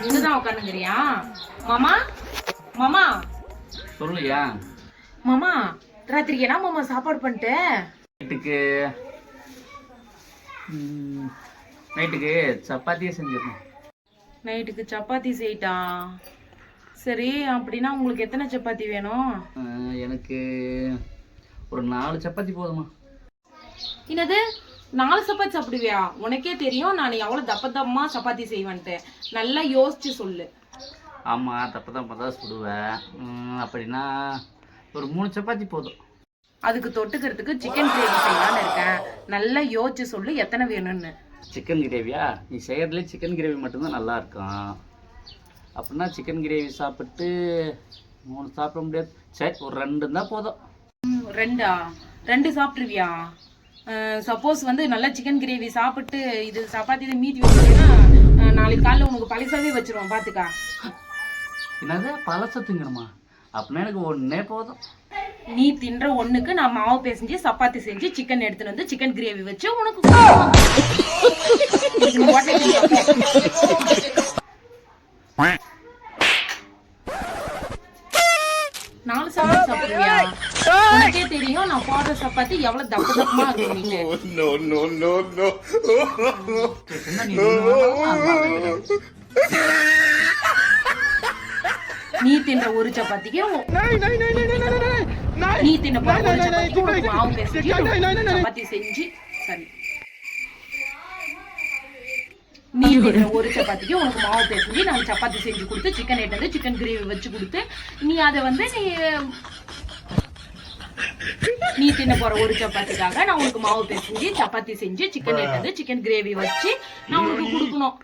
இங்கதான் உட்காந்துங்கிறியா மாமா? மாமா? சொல்லுயா மாமா ராத்திரிக்கு என்ன மாமா சாப்பாடு பண்ணிட்டு? நைட்டுக்கு ம், நைட்டுக்கு சப்பாத்தியே செஞ்சிடணும் நைட்டுக்கு சப்பாத்தி செய்யிட்டா சரி அப்படின்னா உங்களுக்கு எத்தனை சப்பாத்தி வேணும்? எனக்கு ஒரு நாலு சப்பாத்தி போதுமா என்னது? நாலு சப்பாத்தி சாப்பிடுவியா? உனக்கே தெரியும் நான் எவ்வளவு தப்ப தப்பமா சப்பாத்தி செய்வேன்ட்டு. நல்லா யோசிச்சு சொல்லு. ஆமாம் தப்பு தான் தான் சுடுவேன் அப்படின்னா ஒரு மூணு சப்பாத்தி போதும். அதுக்கு தொட்டுக்கிறதுக்கு சிக்கன் கிரேவி செய்யலாம்னு இருக்கேன். நல்லா யோசிச்சு சொல்லு எத்தனை வேணும்னு. சிக்கன் கிரேவியா நீ செய்கிறதுலே சிக்கன் கிரேவி மட்டும்தான் நல்லா இருக்கும். அப்படின்னா சிக்கன் கிரேவி சாப்பிட்டு மூணு சாப்பிட முடியாது. சரி ஒரு ரெண்டு தான் போதும் ரெண்டா? ரெண்டு சாப்பிட்ருவியா சப்போஸ் வந்து நல்லா சிக்கன் கிரேவி சாப்பிட்டு இது சப்பாத்தி இது மீதி வச்சுட்டேன்னா அஹ், நாளைக்கு காலைல உனக்கு பழசாவே வச்சிருவோம் பாத்துக்கா. என்னது? பழச திங்கணுமா? அப்படின்னா எனக்கு ஒன்றே போதும். நீ தின்ற ஒண்ணுக்கு நான் மாவு பேசஞ்சு சப்பாத்தி செஞ்சு சிக்கன் எடுத்துட்டு வந்து சிக்கன் கிரேவி வச்சு உனக்கு நாலு சப்பாத்தி சாப்பிடுவியா உனக்கே தெரியும் நான் போடுற சப்பாத்தி எவ்வளவு தப்பு தப்பமா இருக்கும் என்ன நீ தின்ற ஒரு சப்பாத்திக்கு நீ பேசஞ்சு சப்பாத்தி செஞ்சு சரி நீ ஒரு சப்பாத்திக்கு உனக்கு மாவு பேசஞ்சு நான் சப்பாத்தி செஞ்சு கொடுத்து சிக்கன் எடுத்து சிக்கன் கிரேவி வச்சு கொடுத்து நீ அதை வந்து நீ நீ தின்ன போற ஒரு சப்பாத்திக்காக நான் உனக்கு மாவு பேசஞ்சு சப்பாத்தி செஞ்சு சிக்கன் எடுத்து சிக்கன் கிரேவி வச்சு நான் உனக்கு கொடுக்கணும்.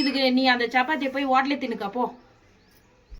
இதுக்கு நீ அந்த சப்பாத்தியை போய் ஹோட்டலே தின்னுக்கா போ.